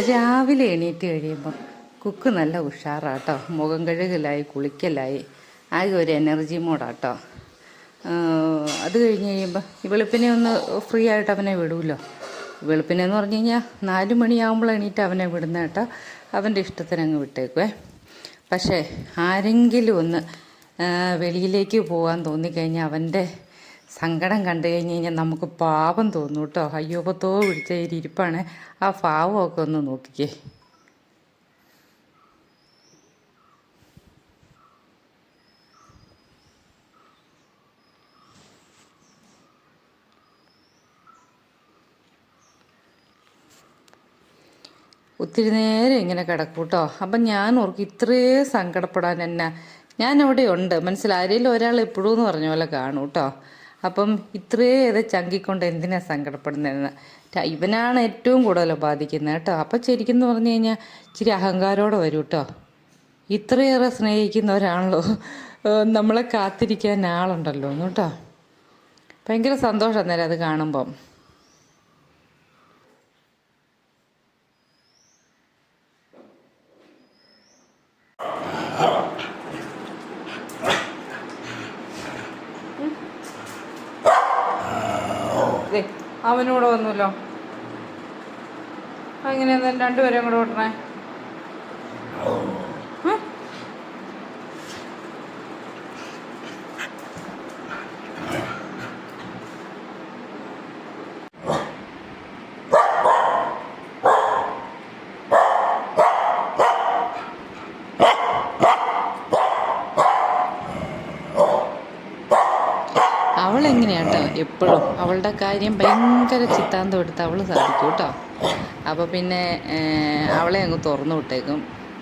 രാവിലെ എണീറ്റ് കഴിയുമ്പോൾ കുക്ക് നല്ല ഉഷാറാട്ടോ. മുഖം കഴുകലായി കുളിക്കലായി. ആകെ ഒരു എനർജി മോഡാട്ടോ. അത് കഴിഞ്ഞ് കഴിയുമ്പോൾ വെളുപ്പിനെ ഒന്ന് ഫ്രീ ആയിട്ട് അവനെ വിടുമല്ലോ വെളുപ്പിനെ എന്ന് പറഞ്ഞു കഴിഞ്ഞാൽ നാല് മണിയാകുമ്പോൾ എണീറ്റ് അവനെ വിടുന്ന കേട്ടോ. അവന്റെ ഇഷ്ടത്തിന് അങ്ങ് വിട്ടേക്കുവേ. പക്ഷേ ആരെങ്കിലും ഒന്ന് വെളിയിലേക്ക് പോകാൻ തോന്നിക്കഴിഞ്ഞാൽ അവന്റെ സങ്കടം കണ്ടു കഴിഞ്ഞ് കഴിഞ്ഞാൽ നമുക്ക് പാപം തോന്നും കേട്ടോ. അയ്യോപത്തോ പിടിച്ച ഇരിപ്പാണ്. ആ പാവമൊക്കെ ഒന്ന് നോക്കിക്കേ. ഒത്തിരി നേരം ഇങ്ങനെ കിടക്കും കേട്ടോ. അപ്പം ഞാൻ ഓർക്കും ഇത്രേ സങ്കടപ്പെടാൻ എന്നാ. ഞാൻ അവിടെ ഉണ്ട്. മനസ്സിലായാലും ഒരാൾ എപ്പോഴും എന്ന് പറഞ്ഞ പോലെ കാണും കേട്ടോ. അപ്പം ഇത്രയേറെ ഇത് ചങ്കിക്കൊണ്ട് എന്തിനാണ് സങ്കടപ്പെടുന്നതെന്ന്. ഇവനാണ് ഏറ്റവും കൂടുതൽ ബാധിക്കുന്നത് കേട്ടോ. അപ്പം ശരിക്കും പറഞ്ഞു കഴിഞ്ഞാൽ ഇച്ചിരി അഹങ്കാരോടെ വരും കേട്ടോ ഇത്രയേറെ സ്നേഹിക്കുന്നവരാണല്ലോ. നമ്മളെ കാത്തിരിക്കാൻ ആളുണ്ടല്ലോ കേട്ടോ ഭയങ്കര സന്തോഷം നേരം അത് കാണുമ്പം. ദേ, അവനൂടെ വന്നല്ലോ. എങ്ങനെയാ രണ്ടുപേരും കൂടെ ഓട്ടണേ? അവളെങ്ങനെയാട്ടോ എപ്പോഴും. അവളുടെ കാര്യം ഭയങ്കര ചിത്താന്തം എടുത്ത് അവൾ സാധിക്കും കേട്ടോ. അപ്പോൾ പിന്നെ അവളെ അങ്ങ് തുറന്നു വിട്ടേക്കും.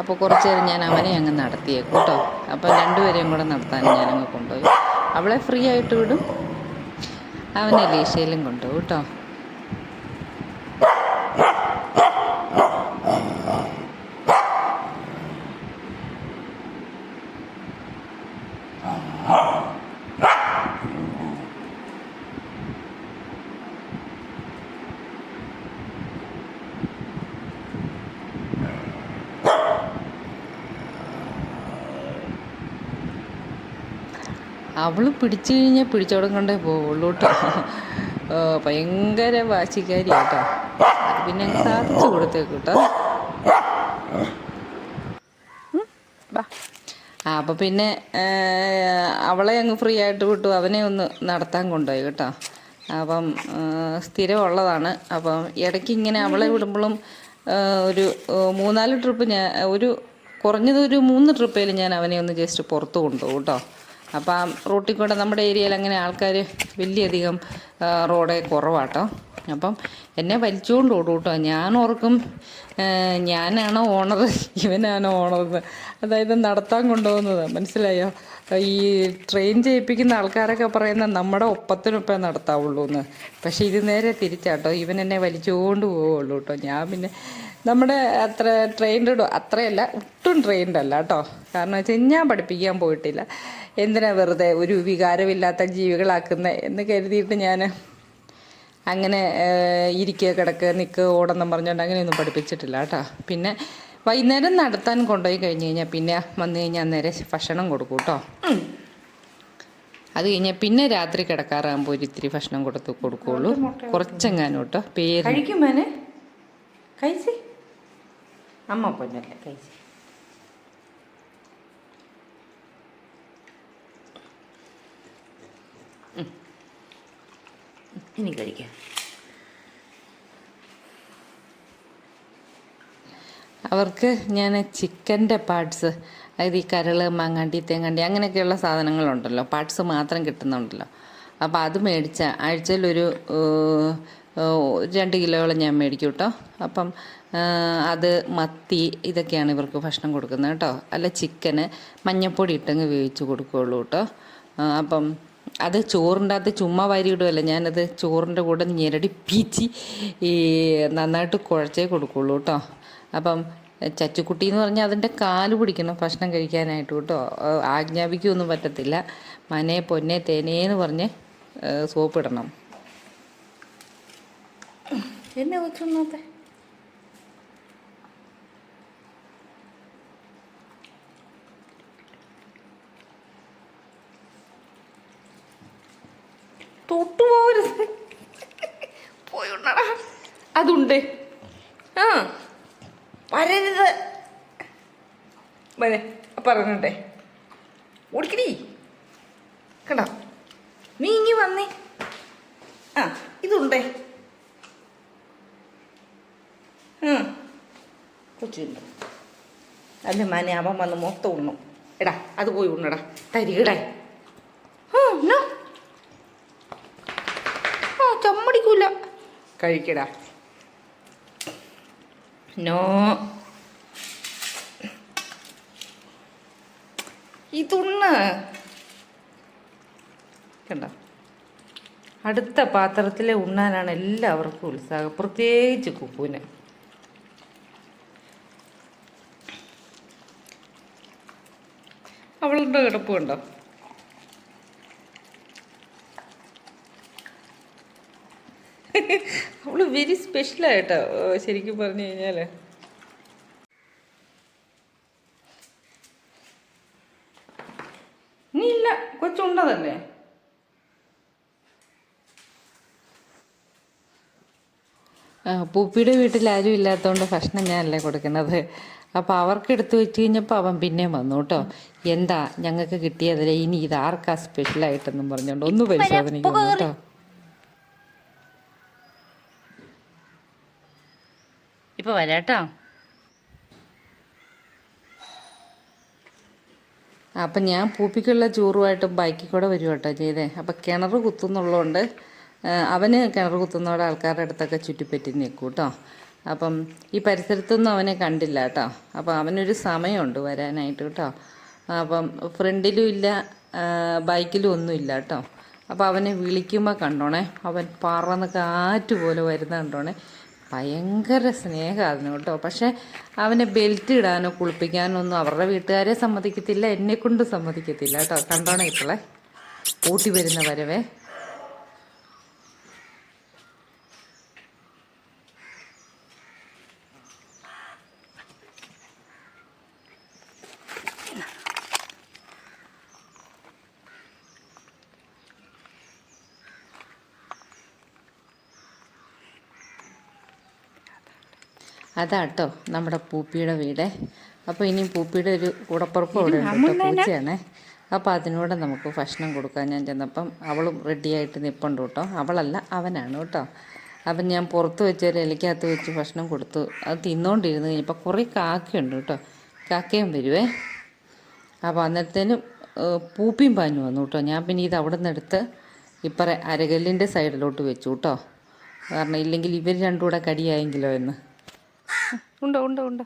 അപ്പോൾ കുറച്ച് നേരം ഞാൻ അവനെ അങ്ങ് നടത്തിയേക്കും കേട്ടോ. അപ്പോൾ രണ്ടുപേരെയും കൂടെ നടത്താൻ ഞാനങ്ങ് കൊണ്ടുപോയി. അവളെ ഫ്രീ ആയിട്ട് വിടും. അവനെ ലീശയിലും കൊണ്ടുപോകും കേട്ടോ. അവൾ പിടിച്ചു കഴിഞ്ഞാൽ പിടിച്ചോടം കൊണ്ടേ പോവുള്ളൂ കേട്ടോ ഭയങ്കര വാശിക്കാരി കേട്ടോ പിന്നെ സാധിച്ചു കൊടുത്തേക്ക് കേട്ടോ അപ്പൊ പിന്നെ അവളെ അങ്ങ് ഫ്രീ ആയിട്ട് വിട്ടു. അവനെ ഒന്ന് നടത്താൻ കൊണ്ടുപോയി കേട്ടോ. അപ്പം സ്ഥിരമുള്ളതാണ്. അപ്പം ഇടയ്ക്ക് ഇങ്ങനെ അവളെ വിടുമ്പോഴും ഒരു മൂന്നാൽ ട്രിപ്പ് ഞാൻ ഒരു കുറഞ്ഞത് ഒരു മൂന്ന് ട്രിപ്പേലും ഞാൻ അവനെ ഒന്ന് ജസ്റ്റ് പുറത്ത് കൊണ്ടുപോകും കേട്ടോ അപ്പം ആ റൂട്ടിൽ കൂടെ നമ്മുടെ ഏരിയയിൽ അങ്ങനെ ആൾക്കാർ വലിയധികം റോഡ് കുറവാട്ടോ. അപ്പം എന്നെ വലിച്ചുകൊണ്ട് ഓടും കേട്ടോ. ഞാൻ ഓർക്കും ഞാനാണോ ഓണർ ഇവനാണോ ഓണർ അതായത് നടത്താൻ കൊണ്ടുപോകുന്നത്. മനസ്സിലായോ? ഈ ട്രെയിൻ ചെയ്യിപ്പിക്കുന്ന ആൾക്കാരൊക്കെ പറയുന്ന നമ്മുടെ ഒപ്പത്തിനൊപ്പേ നടത്താവുള്ളൂ എന്ന്. പക്ഷേ ഇത് നേരെ തിരിച്ചാട്ടോ. ഇവൻ എന്നെ വലിച്ചുകൊണ്ട് പോവുള്ളൂ കേട്ടോ. ഞാൻ പിന്നെ നമ്മുടെ അത്ര ട്രെയിൻഡ് അത്രയല്ല ഒട്ടും ട്രെയിൻഡ് അല്ല കേട്ടോ. കാരണം വെച്ചാൽ ഞാൻ പഠിപ്പിക്കാൻ പോയിട്ടില്ല. എന്തിനാ വെറുതെ ഒരു വികാരമില്ലാത്ത ജീവികളാക്കുന്നത് എന്ന് കരുതിയിട്ട് ഞാൻ അങ്ങനെ ഇരിക്കുക കിടക്കുക നിൽക്കുക ഓടെന്നും പറഞ്ഞുകൊണ്ട് അങ്ങനെയൊന്നും പഠിപ്പിച്ചിട്ടില്ല കേട്ടോ. പിന്നെ വൈകുന്നേരം നടത്താൻ കൊണ്ടുപോയി കഴിഞ്ഞ് കഴിഞ്ഞാൽ പിന്നെ വന്നു കഴിഞ്ഞാൽ നേരെ ഭക്ഷണം കൊടുക്കും കേട്ടോ. അത് കഴിഞ്ഞാൽ പിന്നെ രാത്രി കിടക്കാറാകുമ്പോൾ ഒരു ഇത്തിരി ഭക്ഷണം കൊടുത്ത് കൊടുക്കുകയുള്ളൂ കുറച്ചെങ്ങാനും കേട്ടോ. പേര് കഴിക്കും അമ്മ പൊന്നല്ലേ കഴിച്ച്. ഇനി കഴിക്കാം. അവർക്ക് ഞാൻ ചിക്കന്റെ പാർട്സ് അതായത് ഈ കരൾ മാങ്ങാണ്ടി തേങ്ങാണ്ടി അങ്ങനെയൊക്കെയുള്ള സാധനങ്ങളുണ്ടല്ലോ. പാർട്സ് മാത്രം കിട്ടുന്നുണ്ടല്ലോ. അപ്പോൾ അത് മേടിച്ച ആഴ്ചയിലൊരു രണ്ട് കിലോയോളം ഞാൻ മേടിക്കും കേട്ടോ. അപ്പം അത് മത്തി ഇതൊക്കെയാണ് ഇവർക്ക് ഭക്ഷണം കൊടുക്കുന്നത് കേട്ടോ. അല്ല ചിക്കന് മഞ്ഞപ്പൊടി ഇട്ടങ്ങ് വേവിച്ച് കൊടുക്കുകയുള്ളൂ കേട്ടോ. അപ്പം അത് ചോറിന്റെ അകത്ത് ചുമ്മാ വാരിയിടുമല്ല ഞാനത് ചോറിന്റെ കൂടെ ഞെരടി പീച്ചി ഈ നന്നായിട്ട് കുഴച്ചേ കൊടുക്കുള്ളൂ കേട്ടോ. അപ്പം ചച്ചുക്കുട്ടി എന്ന് പറഞ്ഞാൽ അതിന്റെ കാൽ പിടിക്കണം ഭക്ഷണം കഴിക്കാനായിട്ട് കേട്ടോ. ആജ്ഞാപിക്കൊന്നും പറ്റത്തില്ല. മനെ പൊന്നെ തേനേന്ന് പറഞ്ഞ് സോപ്പിടണം. എന്നെ കൊച്ചൊന്നാത്തെ. തൊട്ടുപോകരുത്. പോയി ഉണ്ണടാ അതുണ്ട്. ആ വരരുത്. വരെ പറഞ്ഞോട്ടെ. ഓടിക്കടി. കണ്ടോ? നീ ഇങ്ങി വന്നേ. ആ ഇതുണ്ടേ. കൊച്ചുണ്ട് അല്ല മാനെ അവൻ വന്ന് മൊത്തം ഉണ്ണും. എടാ അത് പോയി ഉണ്ണടാ. തരികടേ ആ നോ ആ ചമ്മടിക്കൂല കഴിക്കടാ. നോ. ഇതുണ്ണ കണ്ട? അടുത്ത പാത്രത്തിലെ ഉണ്ണാനാണ് എല്ലാവർക്കും ഉത്സാഹം. പ്രത്യേകിച്ച് കുക്കുവിന്. അവളുടെ കിടപ്പ് കണ്ടോ അവൾ വെരി സ്പെഷ്യലായിട്ടോ ശരിക്കും പറഞ്ഞു കഴിഞ്ഞാൽ നീ ഇല്ല കൊച്ചുണ്ടതല്ലേ? ആ, പൂപ്പിയുടെ വീട്ടിൽ ആരും ഇല്ലാത്തതുകൊണ്ട് ഭക്ഷണം ഞാനല്ലേ കൊടുക്കുന്നത്. അപ്പോൾ അവർക്ക് എടുത്തു വെച്ച് കഴിഞ്ഞപ്പോൾ അവൻ പിന്നെയും വന്നു കേട്ടോ. എന്താ ഞങ്ങൾക്ക് കിട്ടിയതല്ലേ ഇനി ഇത് ആർക്കാ സ്പെഷ്യലായിട്ടെന്നും പറഞ്ഞുകൊണ്ട് ഒന്ന് പരിശോധനയ്ക്ക് വന്നു കേട്ടോ ഇപ്പൊ വരാട്ടോ. അപ്പം ഞാൻ പൂപ്പിക്കുള്ള ചൂറുമായിട്ട് ബൈക്കിൽ കൂടെ വരും കേട്ടോ ചെയ്തേ. അപ്പം കിണർ കുത്തുന്നുള്ളതുകൊണ്ട് അവന് കിണർ കുത്തുന്നവിടെ ആൾക്കാരുടെ അടുത്തൊക്കെ ചുറ്റിപ്പറ്റി നിൽക്കും കേട്ടോ അപ്പം ഈ പരിസരത്തൊന്നും അവനെ കണ്ടില്ല കേട്ടോ അപ്പം അവനൊരു സമയമുണ്ട് വരാനായിട്ട് കേട്ടോ അപ്പം ഫ്രണ്ടിലും ഇല്ല ബൈക്കിലും ഒന്നും ഇല്ല കേട്ടോ അപ്പോൾ അവനെ വിളിക്കുമ്പോൾ കണ്ടോണേ അവൻ പറന്ന് കാറ്റ് പോലെ വരുന്ന കണ്ടോണേ. ഭയങ്കര സ്നേഹം അതിന് കേട്ടോ. പക്ഷേ അവനെ ബെൽറ്റ് ഇടാനോ കുളിപ്പിക്കാനോ ഒന്നും അവരുടെ വീട്ടുകാരെ സമ്മതിക്കത്തില്ല എന്നെ കൊണ്ട് സമ്മതിക്കത്തില്ല കേട്ടോ. കണ്ടോണേ ഇപ്പോളെ? ഊട്ടി വരുന്ന വരവേ. അതാട്ടോ നമ്മുടെ പൂപ്പിയുടെ വീട്. അപ്പോൾ ഇനി പൂപ്പിയുടെ ഒരു കൂടപ്പുറപ്പ് അവിടെ ഉണ്ട് കേട്ടോ പൂച്ചയാണേ. അപ്പോൾ അതിനോട് നമുക്ക് ഭക്ഷണം കൊടുക്കാൻ ഞാൻ ചെന്നപ്പം അവളും റെഡിയായിട്ട് നിൽപ്പുണ്ട് കേട്ടോ. അവളല്ല അവനാണ് കേട്ടോ. അപ്പം ഞാൻ പുറത്ത് വെച്ച് ഒരു ഇലക്കകത്ത് വെച്ച് ഭക്ഷണം കൊടുത്തു. അത് തിന്നുകൊണ്ടിരുന്ന് കഴിഞ്ഞപ്പോൾ കുറേ കാക്കയുണ്ട് കേട്ടോ. കാക്കയും വരുവേ. അപ്പോൾ അന്നേരത്തേനും പൂപ്പിയും പാഞ്ഞു വന്നു കേട്ടോ. ഞാൻ പിന്നെ ഇത് അവിടെ നിന്ന് എടുത്ത് ഇപ്പറേ അരകല്ലിന്റെ സൈഡിലോട്ട് വെച്ചു കേട്ടോ. കാരണം ഇല്ലെങ്കിൽ ഇവർ രണ്ടും കൂടെ കടിയായെങ്കിലോ എന്ന്. ഉണ്ടോ ഉണ്ടോ ഉണ്ടോ?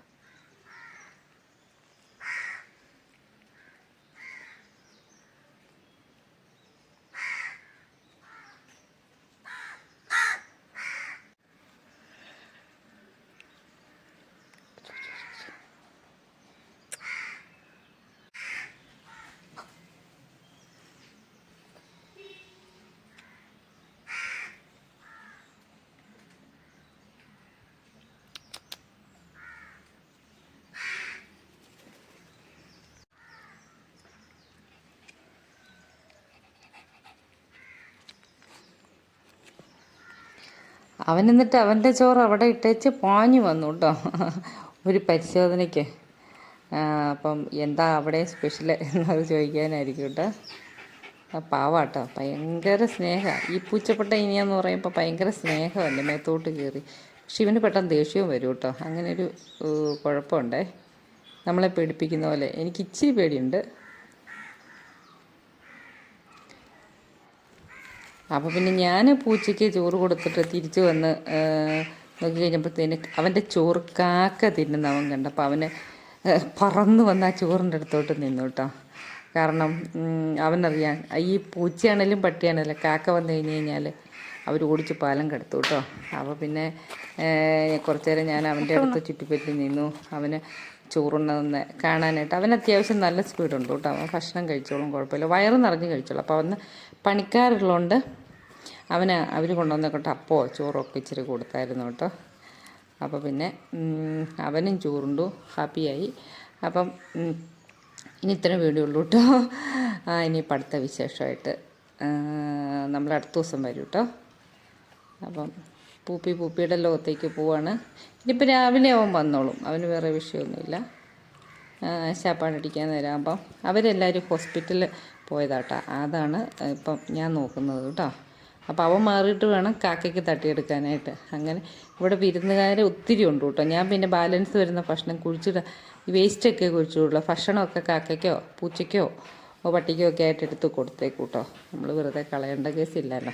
അവൻ എന്നിട്ട് അവന്റെ ചോറ് അവിടെ ഇട്ടേച്ച് പാഞ്ഞു വന്നു കേട്ടോ. ഒരു പരിശോധനയ്ക്ക്. അപ്പം എന്താ അവിടെ സ്പെഷ്യൽ എന്നത് ചോദിക്കാനായിരിക്കും കേട്ടോ. പാവാട്ടോ. ഭയങ്കര സ്നേഹമാണ് ഈ പൂച്ചപ്പെട്ട ഇനിയെന്ന് പറയുമ്പോൾ ഭയങ്കര സ്നേഹമല്ലേ മേത്തോട്ട് കയറി പക്ഷെ ഇവന് പെട്ടെന്ന് ദേഷ്യവും വരും കേട്ടോ. അങ്ങനെ ഒരു ഏഹ്, കുഴപ്പമുണ്ടേ. നമ്മളെ പേടിപ്പിക്കുന്ന പോലെ. എനിക്ക് ഇച്ചിരി പേടിയുണ്ട്. അപ്പോൾ പിന്നെ ഞാൻ പൂച്ചയ്ക്ക് ചോറ് കൊടുത്തിട്ട് തിരിച്ചു വന്ന് നോക്കി കഴിഞ്ഞപ്പോഴത്തേന് അവന്റെ ചോറ് കാക്ക തിന്നുന്ന അവൻ കണ്ടപ്പോൾ അവന് പറന്നു വന്ന് ആ ചോറിന്റെ അടുത്തോട്ട് നിന്നു കേട്ടോ. കാരണം അവനറിയാൻ അവനറിയാം ഈ പൂച്ചയാണേലും പട്ടിയാണേലും കാക്ക വന്നു കഴിഞ്ഞ് കഴിഞ്ഞാൽ അവർ ഓടിച്ച് പാലം കെടുത്തു കേട്ടോ. അപ്പോൾ പിന്നെ കുറച്ച് നേരം ഞാൻ അവന്റെ അടുത്ത് ചുറ്റിപ്പറ്റി നിന്നു. അവന് ചോറുണ്ണതെന്ന് കാണാനായിട്ട്. അവൻ അത്യാവശ്യം നല്ല സ്പീഡുണ്ട് കേട്ടോ. അവൻ ഭക്ഷണം കഴിച്ചോളും കുഴപ്പമില്ല. വയറ് നിറഞ്ഞ് കഴിച്ചോളും. അപ്പോൾ അവന് പണിക്കാരുള്ളതുകൊണ്ട് അവന് അവർ കൊണ്ടുവന്ന അപ്പോൾ ചോറൊക്കെ ഇച്ചിരി കൊടുത്തായിരുന്നു കേട്ടോ. അപ്പോൾ പിന്നെ അവനും ചോറുണ്ടു. ഹാപ്പിയായി. അപ്പം ഇനി ഇത്ര വീഡിയോ ഉള്ളൂ കേട്ടോ ഇനി അടുത്ത വിശേഷമായിട്ട് നമ്മൾ അടുത്ത ദിവസം വരും കേട്ടോ. അപ്പം പൂപ്പി പൂപ്പിയുടെ ലോകത്തേക്ക് പോവാണ്. ഇനിയിപ്പോൾ രാവിലെ അവൻ വന്നോളും. അവന് വേറെ വിഷയമൊന്നുമില്ല. ശാപ്പാടടിക്കാൻ നേരം അപ്പം അവരെല്ലാവരും ഹോസ്പിറ്റലിൽ പോയതാട്ടാ. അതാണ് ഇപ്പം ഞാൻ നോക്കുന്നത് കേട്ടോ. അപ്പോൾ അവൻ മാറിയിട്ട് വേണം കാക്കയ്ക്ക് തട്ടിയെടുക്കാനായിട്ട്. അങ്ങനെ ഇവിടെ വിരുന്നുകാർ ഒത്തിരി ഉണ്ട് കേട്ടോ. ഞാൻ പിന്നെ ബാലൻസ് വരുന്ന ഭക്ഷണം കുഴിച്ചിട. വേസ്റ്റൊക്കെ കുഴിച്ചിടുള്ളൂ. ഭക്ഷണമൊക്കെ കാക്കയ്ക്കോ പൂച്ചയ്ക്കോ പട്ടിക്കോ ഒക്കെ ആയിട്ട് എടുത്ത് കൊടുത്തേക്കൂട്ടോ നമ്മൾ വെറുതെ കളയേണ്ട കേസില്ലല്ലോ.